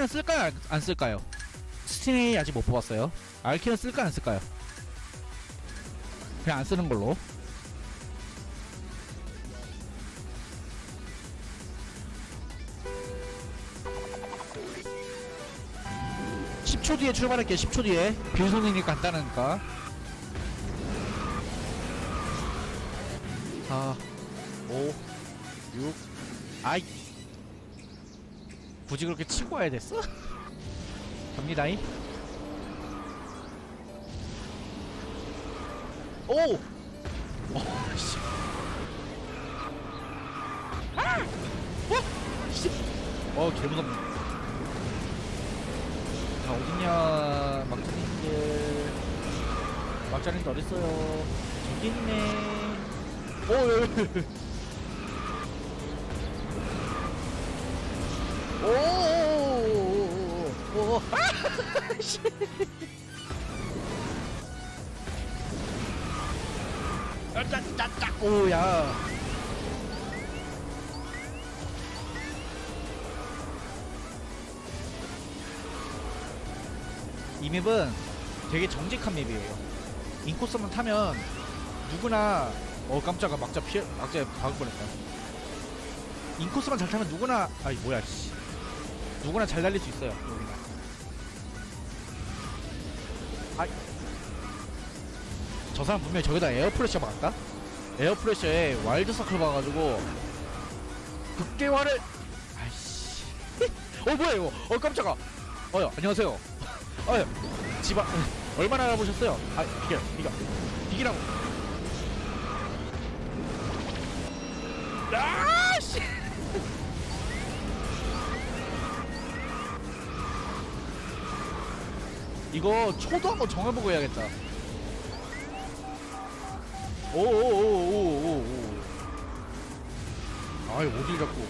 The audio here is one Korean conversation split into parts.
알키는 쓸까요? 안- 안 쓸까요? 스티네이 아직 못 뽑았어요. 알키는 쓸까요? 안 쓸까요? 그냥 안 쓰는 걸로. (10초) 뒤에 출발할게요 (10초) 뒤에 빌손이니 간단하니까 4 5 6 아이 굳이 그렇게 치고 와야 됐어? 갑니다잉 오! 어, 씨. 아! 어? 씨. 어, 개무섭네. 자, 어딨냐, 막자님들. 막자님들 어딨어요? 저기 있네. 오. 오오오오오오 오야. 이 맵은 되게 정직한 맵이에요. 인코스만 타면 누구나 어 깜짝아 막자 피해 막자 박을 뻔했다. 인코스만 잘 타면 누구나 아이 뭐야 씨. 누구나 잘 달릴 수 있어요 여기 아이. 저 사람 분명히 저기다 에어프레셔 박았다? 에어프레셔에 와일드 서클 박아가지고 극대화를 아이씨. 어 뭐야 이거? 어 깜짝아. 어여 안녕하세요. 어여 집안 얼마나 알아보셨어요? 아 비켜 비켜 비키라고. 아 이거 초도 한번 정해보고 해야겠다. 오오오오오오 아이 어딜 잡고.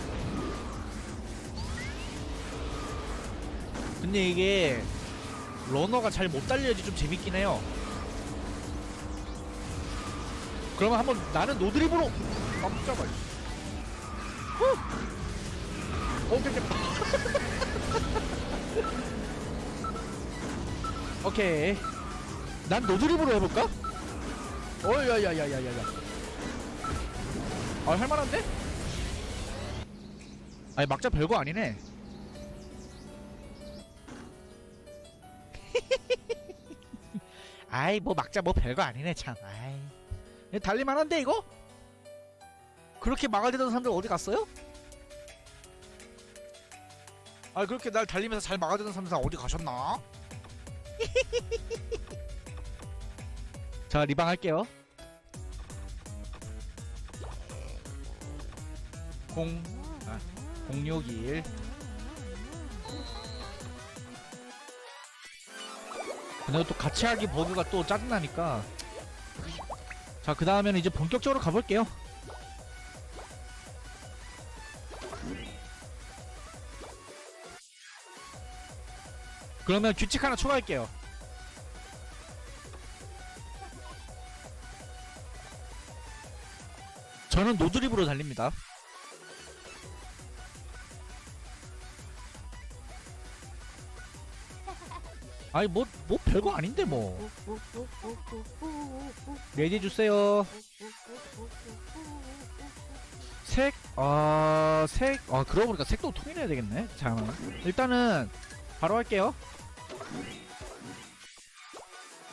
근데 이게 러너가 잘 못 달려야지 좀 재밌긴 해요. 그러면 한번 나는 노드립으로 깜짝아. 후! 어, 오케이 오케이 오케이 난 노드립으로 해볼까? 어야야야야야야 아 할만한데? 아니 막자 별거 아니네 아이 뭐 막자 뭐 별거 아니네 참 아이 달릴만한데 이거? 그렇게 막아대던 사람들 어디 갔어요? 아 그렇게 날 달리면서 잘 막아대던 사람들 다 어디 가셨나? 자 리방 할게요. 0 아, 061 근데 또 같이 하기 버그가 또 짜증나니까. 자 그 다음에는 이제 본격적으로 가볼게요 그러면 규칙 하나 추가할게요. 저는 노드립으로 달립니다. 아니 뭐뭐 별거 아닌데 뭐. 레디 주세요. 색 아 색 아 그러고 보니까 색도 통일해야 되겠네. 잠깐만. 일단은 바로 할게요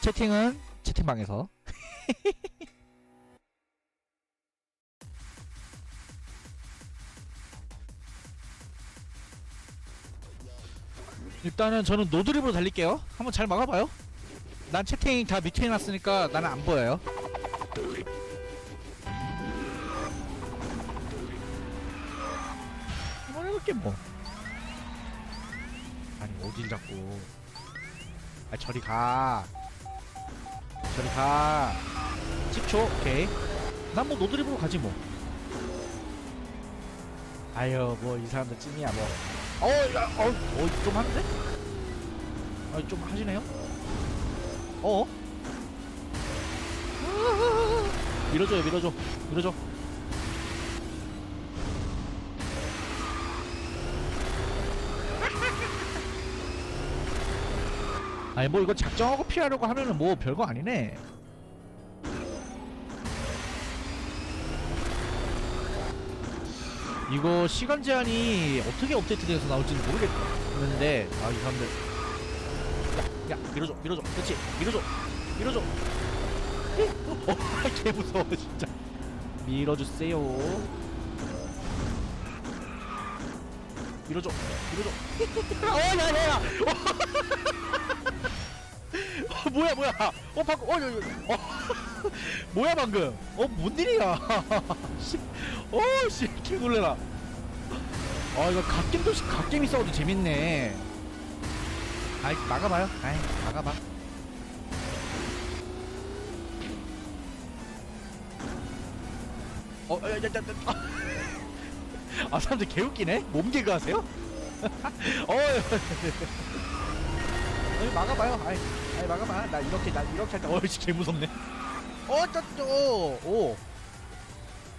채팅은 채팅방에서 일단은 저는 노드립으로 달릴게요. 한번 잘 막아봐요. 난 채팅 다 밑에 해놨으니까 나는 안 보여요. 한번 해볼게 뭐. 아니 어딜 자꾸. 아 저리 가. 저리 가. 10초 오케이. 난 뭐 노드립으로 가지 뭐. 아유 뭐 이 사람들 찐이야 뭐. 어, 야, 어, 어, 좀 하는데? 아, 좀 하시네요? 어? 밀어줘요, 밀어줘, 밀어줘. 아니 뭐 이거 작정하고 피하려고 하면은 뭐 별거 아니네. 이거 시간 제한이 어떻게 업데이트돼서 나올지는 모르겠는데 아 이 사람들. 야, 야 밀어줘 밀어줘. 그렇지 밀어줘 밀어줘. 어 개 무서워 진짜. 밀어주세요. 밀어줘 밀어줘. 어야야야. 어, 뭐야 뭐야? 어 방금 어, 여, 여, 어. 뭐야 방금? 어뭔 일이야? 씨, 어씨 개놀래라. 아 이거 갓겜도 갓겜이 싸워도 재밌네. 아이 막아봐요. 아이 막아봐. 어, 야, 야, 야, 야, 아. 아, 사람들 개웃기네? 몸개그 하세요? 어, 아이, 막아봐요. 아이, 아이, 막아봐. 나 이렇게, 나 이렇게 할 때, 어이, 개 무섭네. 어, 저, 저, 어, 오.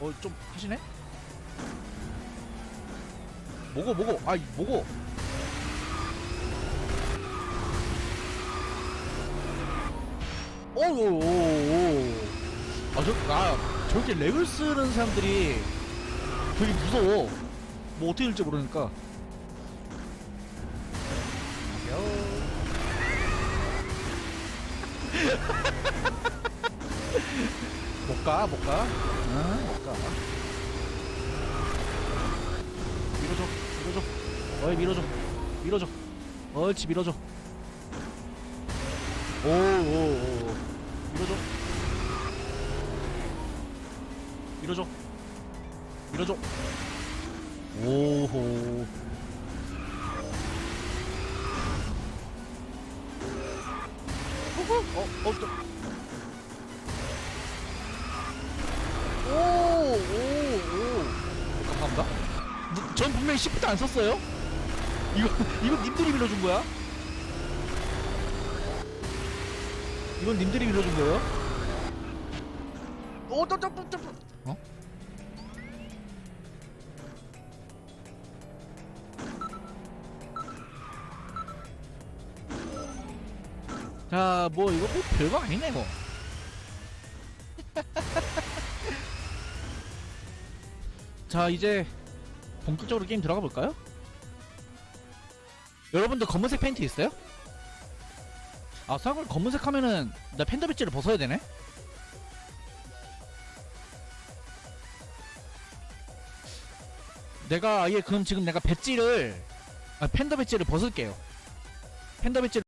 어, 좀 하시네? 뭐고, 뭐고, 아이, 뭐고. 오, 오, 오, 오. 아, 저, 아, 저렇게 렉을 쓰는 사람들이 되게 무서워. 뭐 어떻게 될지 모르니까. 못 가, 못 가. 응, 못 가. 밀어줘, 밀어줘. 어이, 밀어줘. 밀어줘. 옳지, 밀어줘. 오, 오, 오. 밀어줘. 밀어줘. 밀어줘. 오호. 어, 어, 또. 오, 오, 오. 감사합니다. 너- 전 분명히 시프트 안 썼어요? 이거, 이거 님들이 밀어준 거야? 이건 님들이 밀어준 거예요? 오, 또, 또, 또, 또. 어? 자, 뭐 이거 뭐 별거 아니네 뭐. 자, 이제 본격적으로 게임 들어가 볼까요? 여러분들 검은색 팬티 있어요? 아, 사실 검은색 하면은 나 팬더 배지를 벗어야 되네. 내가 아예 그럼 지금 내가 배지를 아, 팬더 배지를 벗을게요. 팬더 배지를